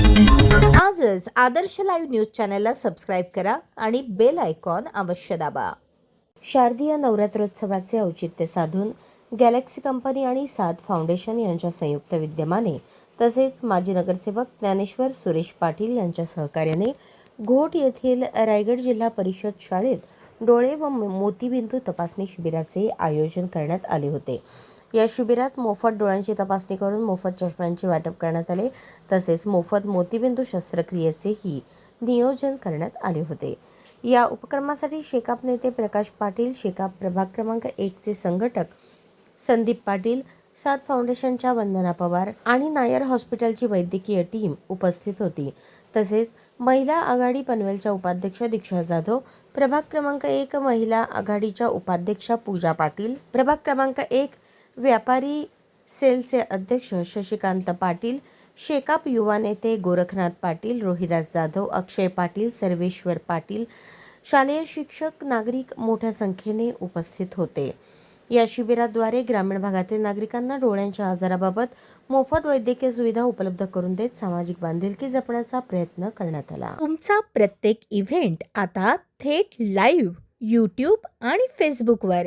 आजच Adarsh live news चॅनलला subscribe करा आणि बेल आयकॉन अवश्य दाबा. शारदीय नवरात्रोत्सवाचे औचित्य साधून गॅलेक्सी कंपनी आणि सात फाउंडेशन यांच्या संयुक्त विद्यमाने तसेच माजी नगरसेवक ज्ञानेश्वर सुरेश पाटील यांच्या सहकार्याने घोट येथील रायगड जिल्हा परिषद शाळेत डोळे व मोतीबिंदू तपासणी शिबिराचे आयोजन करण्यात आले होते. या शिबिरात मोफत डोळ्यांची तपासणी करून मोफत चष्म्यांचे वाटप करण्यात आले. तसेच मोफत मोतीबिंदू शस्त्रक्रियेचेही नियोजन करण्यात आले होते. या उपक्रमासाठी शेकाप नेते प्रकाश पाटील शेकाप प्रभाग क्रमांक एकचे संघटक संदीप पाटील सात फाउंडेशनच्या वंदना पवार आणि नायर हॉस्पिटलची वैद्यकीय टीम उपस्थित होती. तसेच महिला आघाडी पनवेलच्या उपाध्यक्ष दीक्षा जाधव प्रभाग क्रमांक एक महिला आघाडीच्या उपाध्यक्षा पूजा पाटील प्रभाग क्रमांक एक व्यापारी सेलचे अध्यक्ष शशिकांत पाटील शेकाप युवा नेते गोरखनाथ पाटील रोहिदास जाधव अक्षय पाटील सर्वेश्वर पाटील शालेय शिक्षक नागरिक मोठ्या संख्येने उपस्थित होते. या शिबिराद्वारे ग्रामीण भागातील नागरिकांना डोळ्यांच्या आजाराबाबत मोफत वैद्यकीय सुविधा उपलब्ध करून देत सामाजिक बांधिलकी जपण्याचा प्रयत्न करण्यात आला. तुमचा प्रत्येक इव्हेंट आता थेट लाईव्ह यूट्यूब आणि फेसबुकवर